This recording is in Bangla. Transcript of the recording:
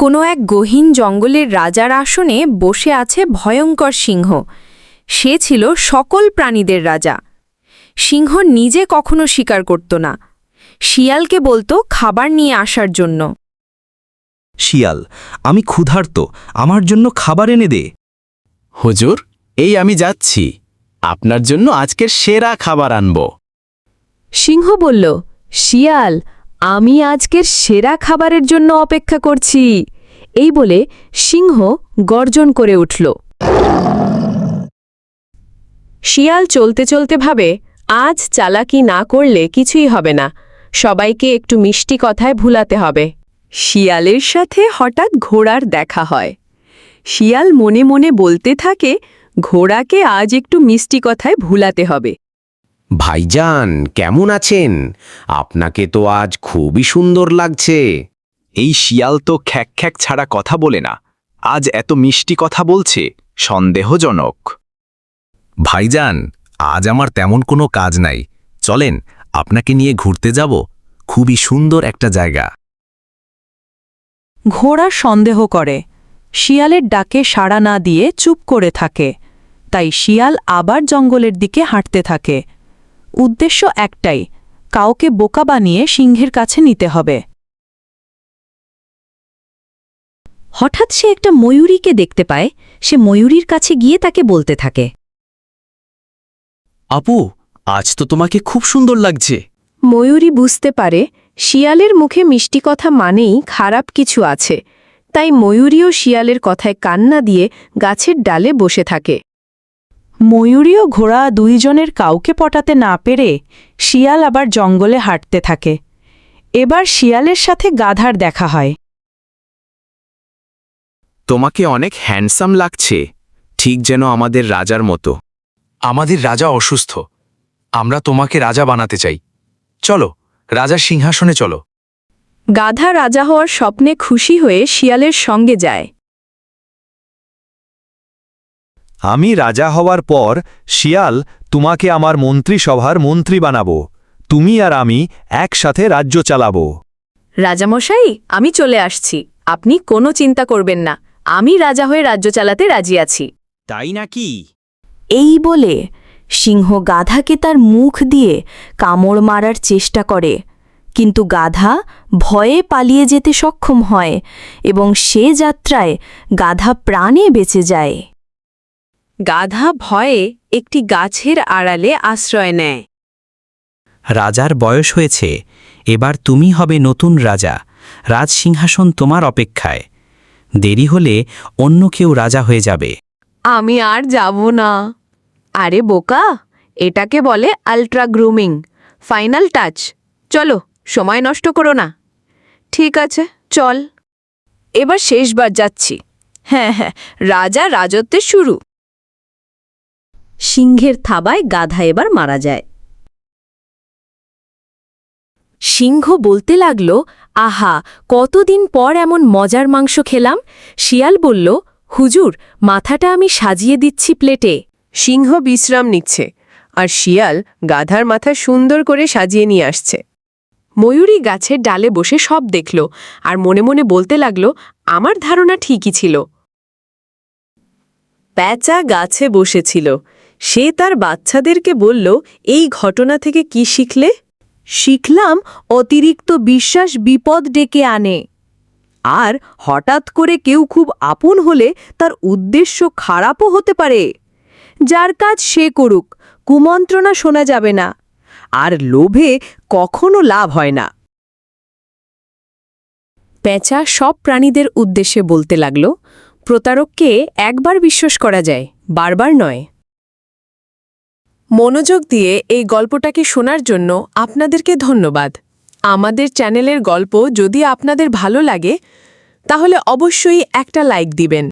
কোনো এক গহীন জঙ্গলের রাজার আসনে বসে আছে ভয়ঙ্কর সিংহ। সে ছিল সকল প্রাণীদের রাজা। সিংহ নিজে কখনো শিকার করত না। শিয়ালকে বলতো খাবার নিয়ে আসার জন্য। শিয়াল আমি ক্ষুধার্ত আমার জন্য খাবার এনে দে। হুজুর এই আমি যাচ্ছি। আপনার জন্য আজকের সেরা খাবার আনব। সিংহ বলল শিয়াল আমি আজকের সেরা খাবারের জন্য অপেক্ষা করছি। এই বলে সিংহ গর্জন করে উঠল। শিয়াল চলতে চলতে ভাবে, আজ চালাকি না করলে কিছুই হবে না। সবাইকে একটু মিষ্টি কথায় ভুলাতে হবে। শিয়ালের সাথে হঠাৎ ঘোড়ার দেখা হয়। শিয়াল মনে মনে বলতে থাকে, ঘোড়াকে আজ একটু মিষ্টি কথায় ভুলাতে হবে। ভাইজান কেমন আছেন? আপনাকে তো আজ খুবই সুন্দর লাগছে। এই শিয়াল তো খ্যাক খ্যাক ছাড়া কথা বলে না। আজ এত মিষ্টি কথা বলছে সন্দেহজনক। ভাইজান আজ আমার তেমন কোনো কাজ নাই। চলেন আপনাকে নিয়ে ঘুরতে যাব। খুবই সুন্দর একটা জায়গা। ঘোড়া সন্দেহ করে। শিয়ালের ডাকে সাড়া না দিয়ে চুপ করে থাকে। তাই শিয়াল আবার জঙ্গলের দিকে হাঁটতে থাকে। উদ্দেশ্য একটাই কাউকে বোকা বানিয়ে সিংহের কাছে নিতে হবে। হঠাৎ সে একটা ময়ূরীকে দেখতে পায় সে ময়ূরীর কাছে গিয়ে তাকে বলতে থাকে। আপু আজ তো তোমাকে খুব সুন্দর লাগছে। ময়ূরী বুঝতে পারে শিয়ালের মুখে মিষ্টি কথা মানেই খারাপ কিছু আছে তাই ময়ূরীও শিয়ালের কথায় কান্না দিয়ে গাছের ডালে বসে থাকে। ময়ূরী ও ঘোড়া দুইজনের কাউকে পটাতে না পেরে শিয়াল আবার জঙ্গলে হাঁটতে থাকে। এবার শিয়ালের সাথে গাধার দেখা হয়। তোমাকে অনেক হ্যান্ডসাম লাগছে ঠিক যেন আমাদের রাজার মতো। আমাদের রাজা অসুস্থ আমরা তোমাকে রাজা বানাতে চাই। চলো রাজার সিংহাসনে চলো। গাধা রাজা হওয়ার স্বপ্নে খুশি হয়ে শিয়ালের সঙ্গে যায়। আমি রাজা হওয়ার পর শিয়াল তোমাকে আমার মন্ত্রিসভার মন্ত্রী বানাবো। তুমি আর আমি একসাথে রাজ্য চালাব। রাজামশাই আমি চলে আসছি। আপনি কোনো চিন্তা করবেন না। আমি রাজা হয়ে রাজ্য চালাতে রাজি আছি। তাই নাকি? এই বলে সিংহ গাধাকে তার মুখ দিয়ে কামড় মারার চেষ্টা করে। কিন্তু গাধা ভয়ে পালিয়ে যেতে সক্ষম হয় এবং সে যাত্রায় গাধা প্রাণে বেঁচে যায়। গাধা ভয়ে একটি গাছের আড়ালে আশ্রয় নেয়। রাজার বয়স হয়েছে এবার তুমি হবে নতুন রাজা রাজসিংহাসন তোমার অপেক্ষায়। দেরি হলে অন্য কেউ রাজা হয়ে যাবে। আমি আর যাব না। আরে বোকা এটাকে বলে আলট্রা গ্রুমিং ফাইনাল টাচ চলো সময় নষ্ট করো না। ঠিক আছে চল। এবার শেষবার যাচ্ছি। হ্যাঁ হ্যাঁ রাজা রাজত্বের শুরু। সিংহের থাবায় গাধা এবার মারা যায়। সিংহ বলতে লাগল আহা কতদিন পর এমন মজার মাংস খেলাম? শিয়াল বলল হুজুর মাথাটা আমি সাজিয়ে দিচ্ছি প্লেটে। সিংহ বিশ্রাম নিচ্ছে আর শিয়াল গাধার মাথা সুন্দর করে সাজিয়ে নিয়ে আসছে। ময়ূরী গাছের ডালে বসে সব দেখল আর মনে মনে বলতে লাগল আমার ধারণা ঠিকই ছিল। প্যাঁচা গাছে বসেছিল। সে তার বাচ্চাদেরকে বলল, এই ঘটনা থেকে কি শিখলে? শিখলাম অতিরিক্ত বিশ্বাস বিপদ ডেকে আনে। আর হঠাৎ করে কেউ খুব আপন হলে তার উদ্দেশ্য খারাপও হতে পারে। যার কাজ সে করুক, কুমন্ত্রণা শোনা যাবে না। আর লোভে কখনো লাভ হয় না। পেঁচা সব প্রাণীদের উদ্দেশ্যে বলতে লাগল, প্রতারককে একবার বিশ্বাস করা যায়, বারবার নয়। মনোযোগ দিয়ে এই গল্পটাকে শোনার জন্য আপনাদেরকে ধন্যবাদ। আমাদের চ্যানেলের গল্প যদি আপনাদের ভালো লাগে, তাহলে অবশ্যই একটা লাইক দিবেন।